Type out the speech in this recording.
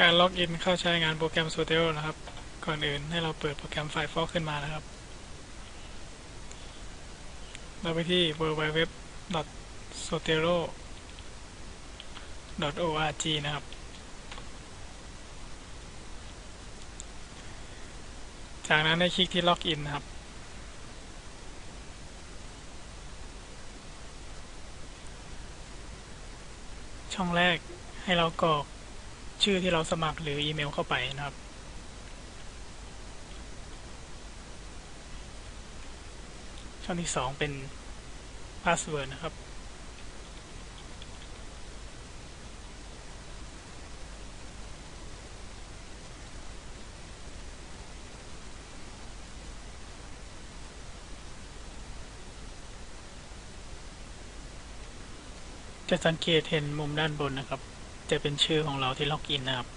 การล็อกอินเข้าใช้งานโปรแกรม Zotero นะครับ ก่อนอื่นให้เราเปิดโปรแกรม Firefox ขึ้นมานะครับ เราไปที่ www.zotero.org นะครับ จากนั้นให้คลิกที่ล็อกอินนะครับ ช่องแรกให้เรากรอก ชื่อที่เราสมัครหรืออีเมลเข้าไปนะครับช่องที่สองเป็นพาสเวิร์ดนะครับ จะสังเกตเห็นมุมด้านบนนะครับ จะเป็นชื่อของเราที่ล็อกอินนะครับ